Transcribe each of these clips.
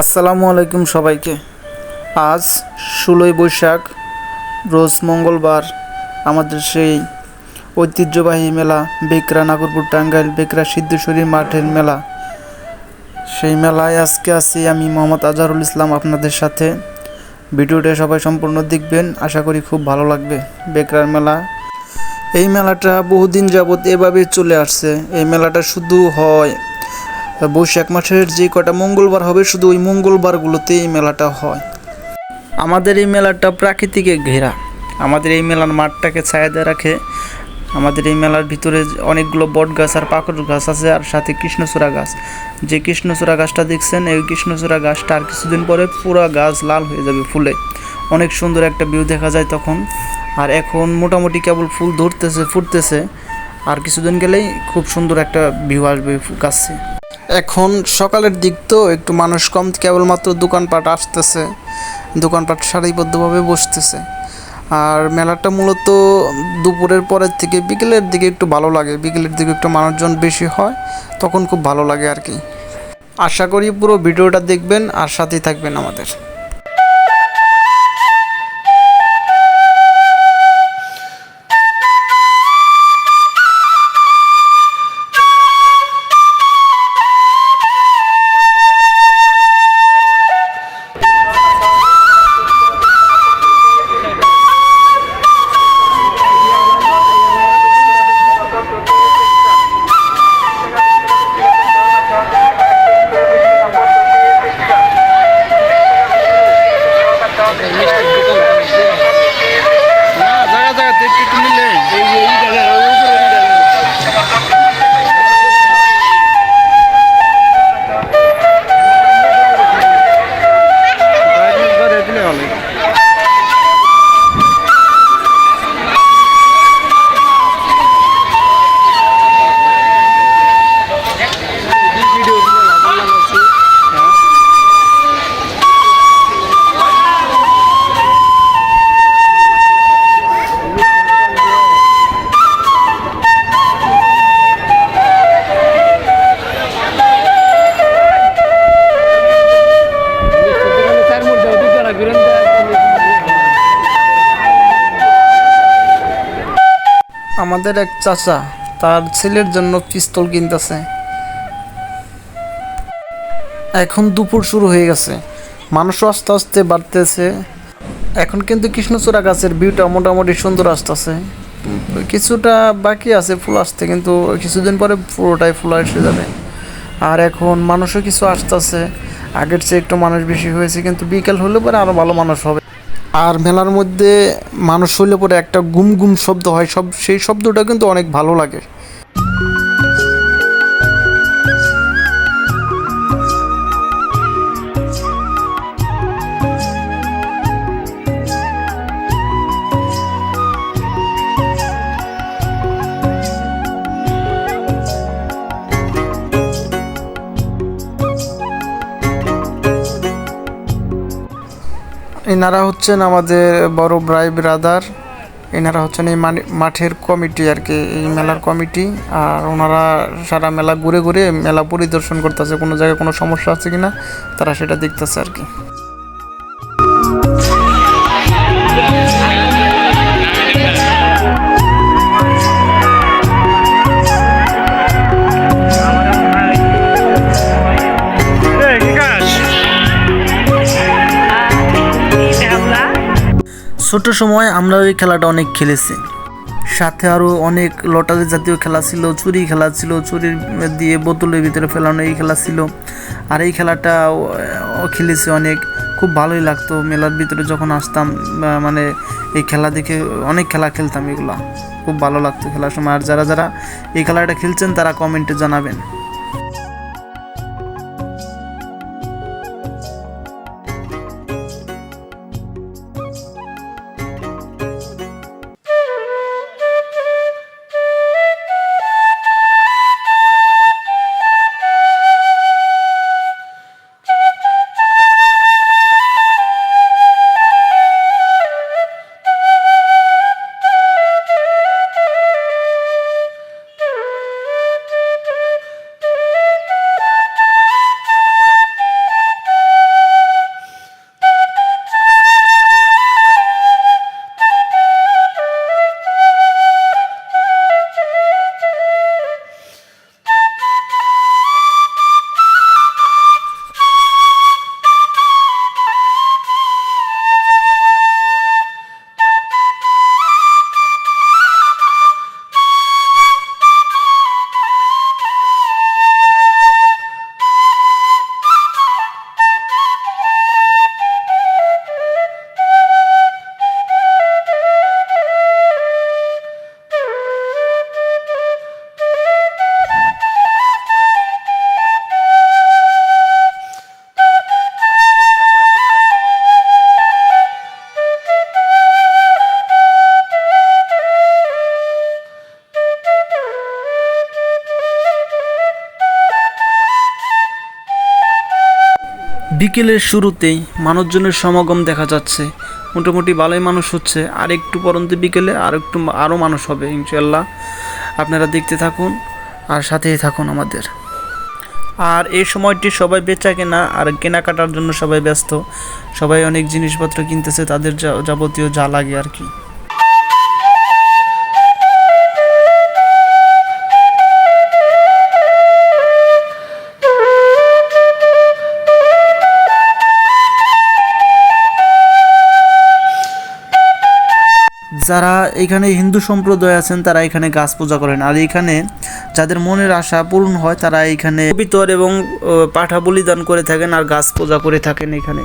আসসালামু আলাইকুম সবাইকে। আজ ষোলোই বৈশাখ, রোজ মঙ্গলবার, আমাদের সেই ঐতিহ্যবাহী মেলা বেকরা, নাগরপুর টাঙ্গাইল বেকরা, সিদ্ধেশ্বরী মাঠের মেলা। সেই মেলায় আজকে আছি আমি মোহাম্মদ আজহারুল ইসলাম আপনাদের সাথে। ভিডিওটা সবাই সম্পূর্ণ দেখবেন, আশা করি খুব ভালো লাগবে বেকরার মেলা। এই মেলাটা বহুদিন যাবৎ এভাবে চলে আসছে। এই মেলাটা শুধু হয় বৈশাখ মাসের যে কটা মঙ্গলবার হবে, শুধু ওই মঙ্গলবারগুলোতে এই মেলাটা হয়। আমাদের এই মেলাটা প্রাকৃতিকে ঘেরা। আমাদের এই মেলার মাঠটাকে ছায়া দিয়ে রাখে। আমাদের এই মেলার ভিতরে অনেকগুলো বট গাছ আর পাকড় গাছ আছে, আর সাথে কৃষ্ণচূড়া গাছ। যে কৃষ্ণচূড়া গাছটা দেখছেন, এই কৃষ্ণচূড়া গাছটা আর কিছুদিন পরে পুরো গাছ লাল হয়ে যাবে ফুলে। অনেক সুন্দর একটা ভিউ দেখা যায় তখন। আর এখন মোটামুটি কেবল ফুল ধরতেছে, ফুটতেছে। আর কিছুদিন গেলেই খুব সুন্দর একটা ভিউ আসবে গাছে। এখন সকালের দিক তো একটু মানুষ কম, কেবলমাত্র দোকানপাট আসতেছে। দোকানপাট সারিবদ্ধভাবে বসতেছে। আর মেলাটা মূলত দুপুরের পরের থেকে বিকেলের দিকে একটু ভালো লাগে। বিকেলের দিকে একটু মানুষজন বেশি হয়, তখন খুব ভালো লাগে আর কি। আশা করি পুরো ভিডিওটা দেখবেন, আর সাথেই থাকবেন আমাদের। না আমাদের এক চাচা তার ছেলের জন্য পিস্তল কিনতেছে। এখন দুপুর শুরু হয়ে গেছে। মানুষও আস্তে আস্তে বাড়তেছে। এখন কিন্তু কৃষ্ণচূড়া গাছের ভিউটা মোটামুটি সুন্দর আসতেছে। কিছুটা বাকি আছে ফুল আসতে, কিন্তু কিছুদিন পরে পুরোটাই ফুল এসে যাবে। আর এখন মানুষও কিছু আসতেছে। আগের চেয়ে একটু মানুষ বেশি হয়েছে, কিন্তু বিকেল হলে পরে আরও ভালো মানুষ হবে। আর মেলার মধ্যে মানুষ হইলে পরে একটা গুম গুম শব্দ হয়, সব সেই শব্দটা কিন্তু অনেক ভালো লাগে। এনারা হচ্ছেন আমাদের বড় ব্রাই ব্রাদার এনারা হচ্ছেন এই মাঠের কমিটি আর কি, এই মেলার কমিটি আর ওনারা সারা মেলা ঘুরে ঘুরে মেলা পরিদর্শন করতেছে, কোনো জায়গায় কোনো সমস্যা আছে কিনা, তারা সেটা দেখতেছে আর কি। ছোট সময় আমরা ওই খেলাটা অনেক খেলেছি। সাথে আরও অনেক লটারি জাতীয় খেলা ছিল, চুরি খেলা ছিল চুরির দিয়ে বোতলের ভিতরে ফেলানো এই খেলা ছিল। আর এই খেলাটা খেলেছি অনেক। খুব ভালোই লাগতো মেলার ভিতরে যখন আসতাম মানে এই খেলা দেখে অনেক খেলা খেলতাম এগুলা। খুব ভালো লাগতো খেলার সময়। আর যারা যারা এই খেলাটা খেলছেন তারা কমেন্টে জানাবেন। বিকেলের শুরুতেই মানুষজনের সমাগম দেখা যাচ্ছে। মোটামুটি ভালোই মানুষ হচ্ছে। আর একটু পরন্ত বিকেলে আর একটু আরও মানুষ হবে ইনশাল্লাহ আপনারা দেখতে থাকুন আর সাথেই থাকুন আমাদের। আর এই সময়টি সবাই বেচা কেনা আর কেনাকাটার জন্য সবাই ব্যস্ত। সবাই অনেক জিনিসপত্র কিনতেছে, তাদের যাবতীয় যা লাগে আর কি। যারা এখানে হিন্দু সম্প্রদায় আছেন, তারা এখানে গাছ পূজা করেন। আর এখানে যাদের মনের আশা পূরণ হয়, তারা এখানে পিতর এবং পাঠা বলিদান করে থাকেন আর গাছ পূজা করে থাকেন এখানে।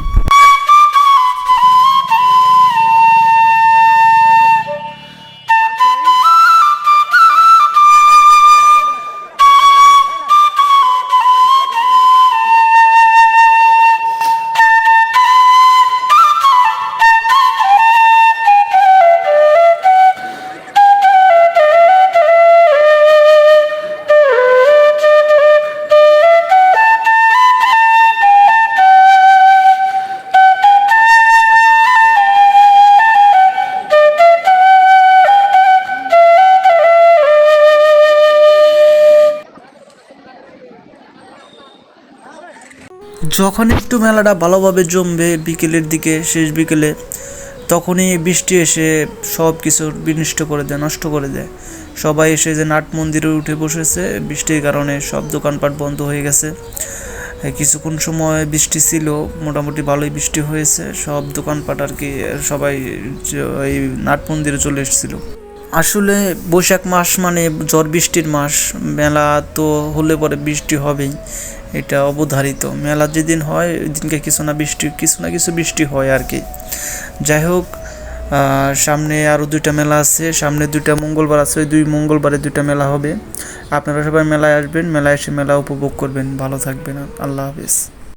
যখন একটু মেলাটা ভালোভাবে জমবে বিকেলের দিকে, শেষ বিকেলে, তখনই বৃষ্টি এসে সব কিছু বিনষ্ট করে দেয়, নষ্ট করে দেয়। সবাই এসে যে নাট মন্দিরে উঠে বসেছে, বৃষ্টির কারণে সব দোকানপাট বন্ধ হয়ে গেছে। কিছুক্ষণ সময় বৃষ্টি ছিল, মোটামুটি ভালোই বৃষ্টি হয়েছে, সব দোকানপাট আর কি সবাই এই নাট মন্দিরে চলে এসেছিল। আসলে বৈশাখ মাস মানে ঝড় বৃষ্টির মাস, মেলা তো হলে পরে বৃষ্টি হবেই, এটা অবধারিত। মেলা যেদিন হয়, ওই দিনকে কিছু না বৃষ্টি, কিছু না কিছু বৃষ্টি হয় আর কি। যাই হোক সামনে আরও দুইটা মেলা আছে, সামনে দুইটা মঙ্গলবার আছে, ওই দুই মঙ্গলবারে দুইটা মেলা হবে। আপনারা সবাই মেলায় আসবেন, মেলায় এসে মেলা উপভোগ করবেন। ভালো থাকবেন। আল্লাহ হাফিজ।